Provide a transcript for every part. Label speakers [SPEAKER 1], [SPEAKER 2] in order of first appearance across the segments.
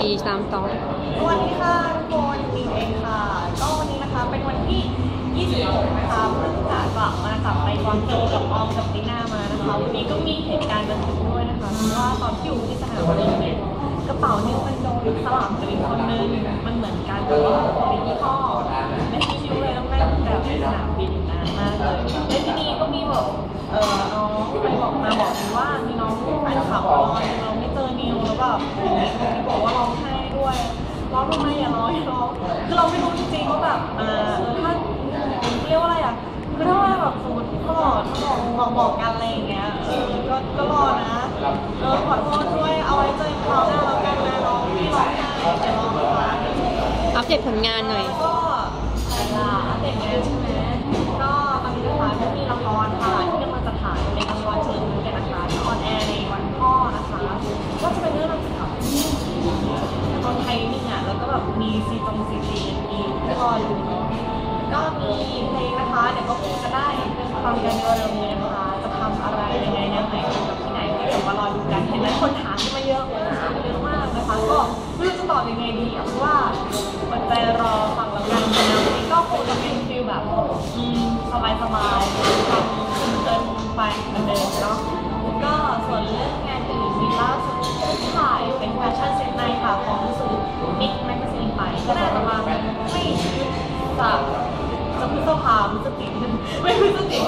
[SPEAKER 1] สี่สามสอง
[SPEAKER 2] สวัสดีค่ะทุกคนมีเองค่ะ ก็วันนี้นะคะเป็นวันที่ 26 นะคะเพิ่งจะกลับมาจากไปกวางโจวกับออมกับติน่ามานะคะ วันนี้ก็มีเหตุการณ์บันทึกด้วยนะคะเพราะว่าตอนที่อยู่ที่สนามบินเนี่ยกระเป๋านี่มันโดนสลับกับอีกคนนึงมันเหมือนกันแต่ว่าคนละยี่ห้อไม่ใช่ชิวเลยต้องนั่งแบบในสนามบินนานมากเลยและที่นี่ก็มีแบบเออน้องไปบอกมาบอกว่ามีน้องแฟนคลับรอเราไม่เจอนิวแล้วแบบ องทำไมอย่าร้องอย่าร้องคือเราไม่รู้จริงๆว่าแบบเออถ้าเรียกว่าอะไรอะคือถ้าว่าแบบสมมติเขาบอบอกบอกบอกกันอะไรอย่างเงี้ยเออก็ก็รอนะเออขอโทษด้วยเอาไว้เจอคราวหน้าแล้วกันนะร้องที่ร้องไห้อย่าร้องนะคะ
[SPEAKER 1] อัปเดตผลงานหน่อย
[SPEAKER 2] ก็ อนก็มีเพลงนะคะเดี๋ยวก็คงจะได้ฟังกันเร็วๆนี้นะคะจะทำอะไรยังไงแนวไหนเกี่ยวกับที่ไหนเดี๋ยวมารอดูกันเห็นไหมคนถามกันมาเยอะคนถามเยอะมากนะคะก็ไม่รู้จะตอบยังไงดีอะเพราะว่าอดใจรอฟังแล้วกันนะวันนี้ก็คงจะเป็นฟิลแบบอืมสบายๆทำเดินไปเหมือนเดิม จากจะพฤษภาพฤศจิกไม่พฤศจิก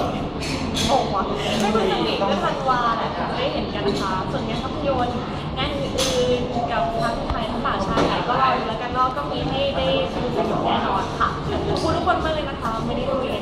[SPEAKER 2] โอ้วะไม่พฤศจิกายนก็ธันวาแหละจะได้เห็นกันนะคะส่วนงานภาพยนตร์งานอื่นๆกับทั้งไทยทั้งต่างชาติไหนก็รอดูแล้วกันเนาะก็มีให้ได้ดูกันอย่างแน่นอนค่ะขอบคุณทุกคนมากเลยนะคะไม่ได้ดูเอง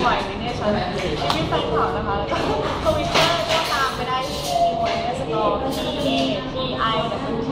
[SPEAKER 2] ไหวไหมเนี่ยฉันนิววี่แฟนคลับนะคะแล้วก็ทวิตเตอร์ก็ตามไปได้ที่นิวเอสต T A T I W T A นะคะก็จะพยายามเข้าไปตอบทุกคนนะคะขอ